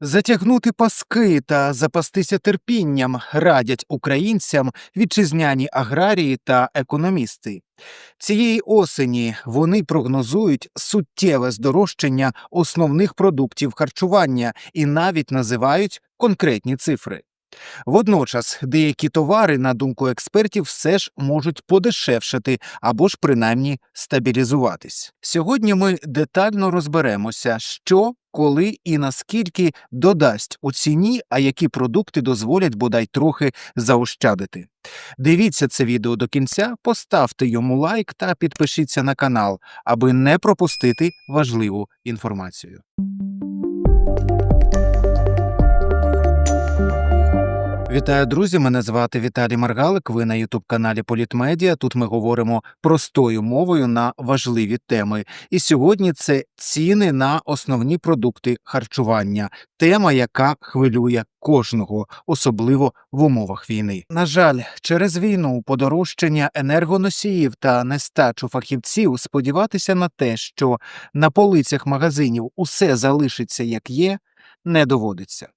Затягнути паски та запастися терпінням радять українцям вітчизняні аграрії та економісти. Цієї осені вони прогнозують суттєве здорожчання основних продуктів харчування і навіть називають конкретні цифри. Водночас деякі товари, на думку експертів, все ж можуть подешевшати або ж принаймні стабілізуватись. Сьогодні ми детально розберемося, що, коли і наскільки додасть у ціні, а які продукти дозволять бодай трохи заощадити. Дивіться це відео до кінця, поставте йому лайк та підпишіться на канал, аби не пропустити важливу інформацію. Вітаю, друзі! Мене звати Віталій Маргалик. Ви на Ютуб-каналі Політмедіа. Тут ми говоримо простою мовою на важливі теми. І сьогодні це ціни на основні продукти харчування. Тема, яка хвилює кожного, особливо в умовах війни. На жаль, через війну, подорожчання енергоносіїв та нестачу фахівців сподіватися на те, що на полицях магазинів усе залишиться як є, не доводиться.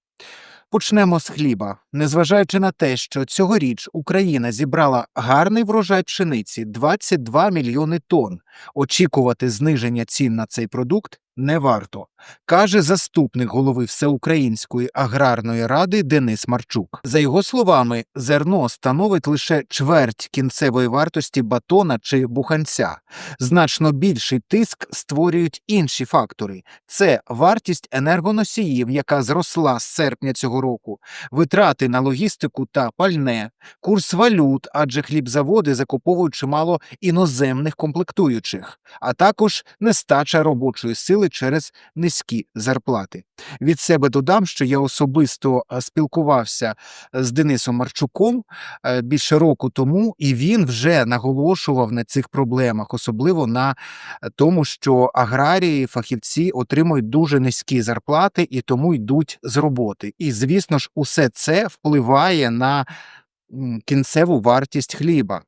Почнемо з хліба. Незважаючи на те, що цьогоріч Україна зібрала гарний врожай пшениці 22 мільйони тонн, очікувати зниження цін на цей продукт не варто, каже заступник голови Всеукраїнської аграрної ради Денис Марчук. За його словами, зерно становить лише чверть кінцевої вартості батона чи буханця. Значно більший тиск створюють інші фактори: це вартість енергоносіїв, яка зросла з серпня цього року, витрати на логістику та пальне, курс валют, адже хлібзаводи закуповують чимало іноземних комплектуючих, а також нестача робочої сили через низькі зарплати. Від себе додам, що я особисто е, спілкувався з Денисом Марчуком е, більше року тому, і він вже наголошував на цих проблемах, особливо на тому, що аграрії, фахівці отримують дуже низькі зарплати і тому йдуть з роботи. І звісно ж, усе це впливає на кінцеву вартість хліба.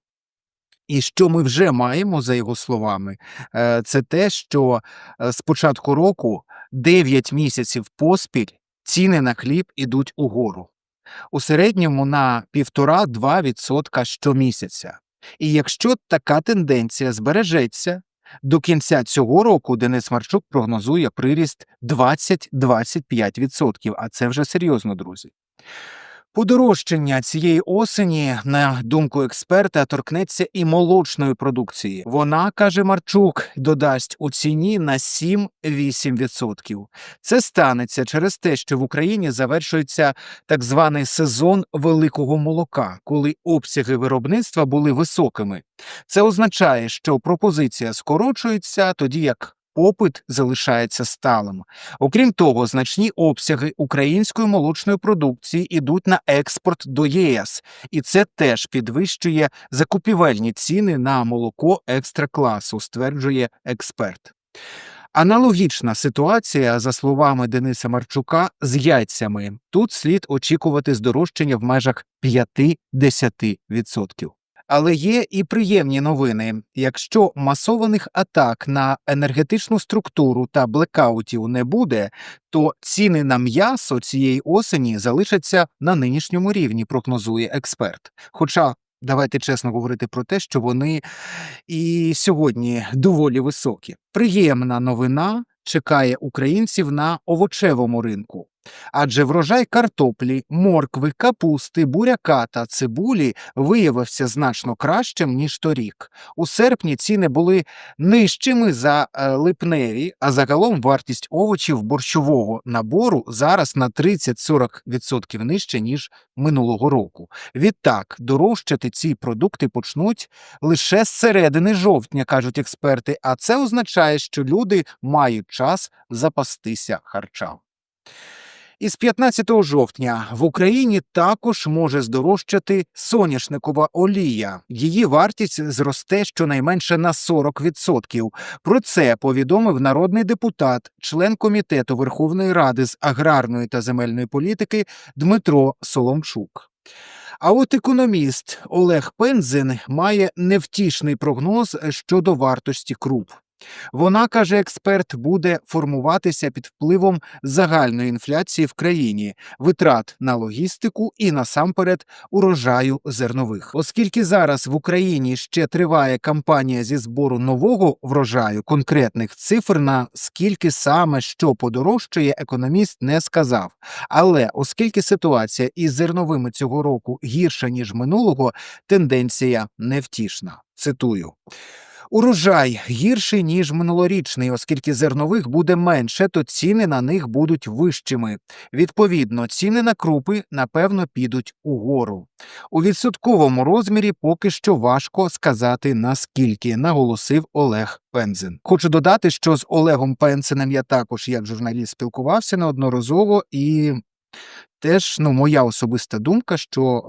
І що ми вже маємо, за його словами, е, це те, що е, з початку року 9 місяців поспіль ціни на хліб ідуть угору. У середньому на 1,5-2% щомісяця. І якщо така тенденція збережеться, до кінця цього року Денис Марчук прогнозує приріст 20-25%, а це вже серйозно, друзі. Подорожчання цієї осені, на думку експерта, торкнеться і молочної продукції. Вона, каже Марчук, додасть у ціні на 7-8%. Це станеться через те, що в Україні завершується так званий сезон великого молока, коли обсяги виробництва були високими. Це означає, що пропозиція скорочується, тоді як попит залишається сталим. Окрім того, значні обсяги української молочної продукції йдуть на експорт до ЄС, і це теж підвищує закупівельні ціни на молоко екстракласу, стверджує експерт. Аналогічна ситуація, за словами Дениса Марчука, з яйцями. Тут слід очікувати здорожчання в межах 5-10%. Але є і приємні новини. Якщо масованих атак на енергетичну структуру та блекаутів не буде, то ціни на м'ясо цієї осені залишаться на нинішньому рівні, прогнозує експерт. Хоча давайте чесно говорити про те, що вони і сьогодні доволі високі. Приємна новина чекає українців на овочевому ринку. Адже врожай картоплі, моркви, капусти, буряка та цибулі виявився значно кращим, ніж торік. У серпні ціни були нижчими за е, липневі, а загалом вартість овочів борщового набору зараз на 30-40% нижче, ніж минулого року. Відтак, дорожчати ці продукти почнуть лише з середини жовтня, кажуть експерти, а це означає, що люди мають час запастися харчами. Із 15 жовтня в Україні також може здорожчати соняшникова олія. Її вартість зросте щонайменше на 40%. Про це повідомив народний депутат, член комітету Верховної Ради з аграрної та земельної політики Дмитро Соломчук. А от економіст Олег Пензин має невтішний прогноз щодо вартості круп. Вона, каже експерт, буде формуватися під впливом загальної інфляції в країні, витрат на логістику і насамперед урожаю зернових. Оскільки зараз в Україні ще триває кампанія зі збору нового врожаю, конкретних цифр на скільки саме що подорожчає, економіст не сказав. Але оскільки ситуація із зерновими цього року гірша ніж минулого, тенденція невтішна. Цитую. Урожай гірший ніж минулорічний, оскільки зернових буде менше, то ціни на них будуть вищими. Відповідно, ціни на крупи напевно підуть угору. У відсотковому розмірі поки що важко сказати наскільки, наголосив Олег Пензен. Хочу додати, що з Олегом Пензеном я також як журналіст спілкувався неодноразово і. Теж ну, моя особиста думка, що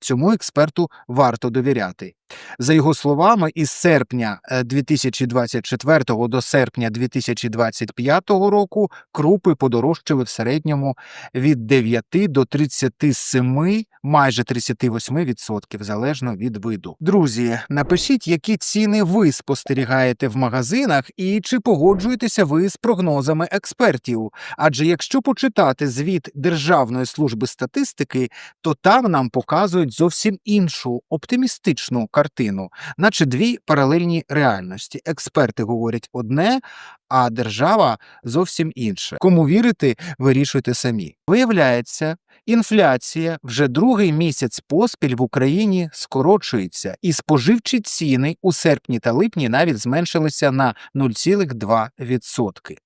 цьому експерту варто довіряти. За його словами, із серпня е, 2024 до серпня 2025 року крупи подорожчали в середньому від 9 до 37, майже 38% залежно від виду. Друзі, напишіть, які ціни ви спостерігаєте в магазинах, і чи погоджуєтеся ви з прогнозами експертів. Адже якщо почитати звіт Державної служби статистики, то там нам показують зовсім іншу оптимістичну картину, наче дві паралельні реальності. Експерти говорять одне, а держава зовсім інше. Кому вірити, вирішуйте самі. Виявляється, інфляція вже другий місяць поспіль в Україні скорочується, і споживчі ціни у серпні та липні навіть зменшилися на 0,2%.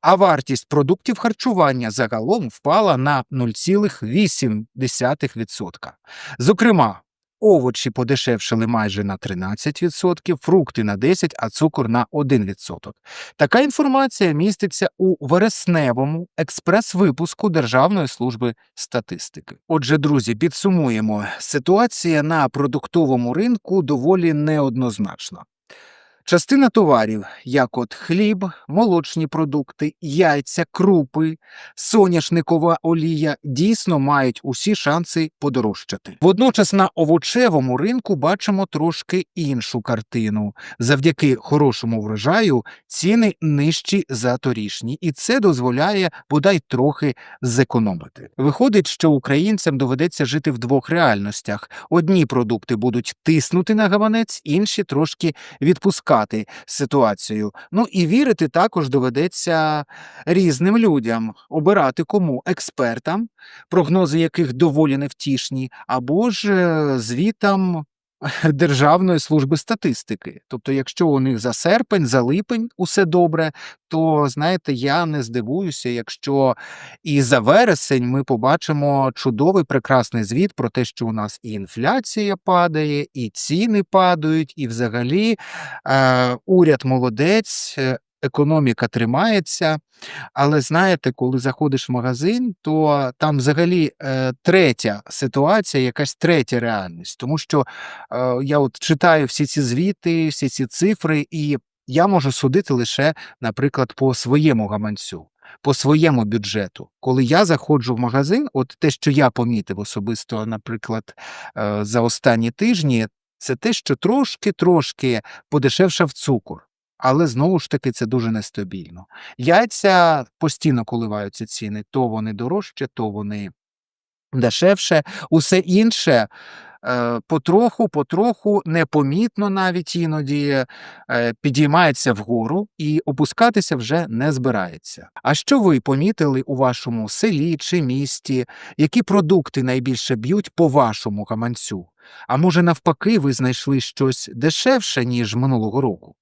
А вартість продуктів харчування загалом впала на 0,8%. Зокрема, овочі подешевшили майже на 13%, фрукти на 10%, а цукор на 1%. Така інформація міститься у вересневому експрес-випуску Державної служби статистики. Отже, друзі, підсумуємо, ситуація на продуктовому ринку доволі неоднозначна. Частина товарів, як от хліб, молочні продукти, яйця, крупи, соняшникова олія, дійсно мають усі шанси подорожчати. Водночас на овочевому ринку бачимо трошки іншу картину. Завдяки хорошому врожаю ціни нижчі за торішні, і це дозволяє бодай трохи зекономити. Виходить, що українцям доведеться жити в двох реальностях: одні продукти будуть тиснути на гаманець, інші трошки відпускати ситуацію. Ну і вірити також доведеться різним людям, обирати кому експертам, прогнози яких доволі невтішні, або ж е, звітам. Державної служби статистики. Тобто, якщо у них за серпень, за липень усе добре, то знаєте, я не здивуюся, якщо і за вересень ми побачимо чудовий прекрасний звіт про те, що у нас і інфляція падає, і ціни падають, і взагалі е, уряд молодець. Економіка тримається, але знаєте, коли заходиш в магазин, то там взагалі е, третя ситуація, якась третя реальність. Тому що е, я от читаю всі ці звіти, всі ці цифри, і я можу судити лише, наприклад, по своєму гаманцю, по своєму бюджету. Коли я заходжу в магазин, от те, що я помітив особисто, наприклад, е, за останні тижні, це те, що трошки-трошки подешевшав цукор. Але знову ж таки це дуже нестабільно. Яйця постійно коливаються ціни, то вони дорожче, то вони дешевше. Усе інше е, потроху, потроху, непомітно навіть іноді е, підіймається вгору і опускатися вже не збирається. А що ви помітили у вашому селі чи місті? Які продукти найбільше б'ють по вашому гаманцю? А може, навпаки, ви знайшли щось дешевше, ніж минулого року?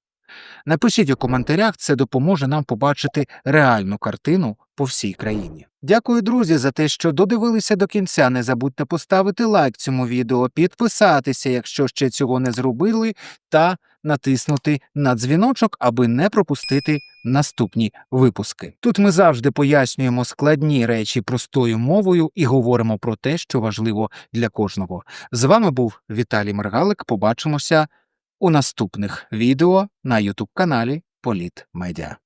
Напишіть у коментарях, це допоможе нам побачити реальну картину по всій країні. Дякую, друзі, за те, що додивилися до кінця. Не забудьте поставити лайк цьому відео, підписатися, якщо ще цього не зробили, та натиснути на дзвіночок, аби не пропустити наступні випуски. Тут ми завжди пояснюємо складні речі простою мовою і говоримо про те, що важливо для кожного. З вами був Віталій Маргалик. Побачимося у наступних відео на YouTube каналі Політ Медіа.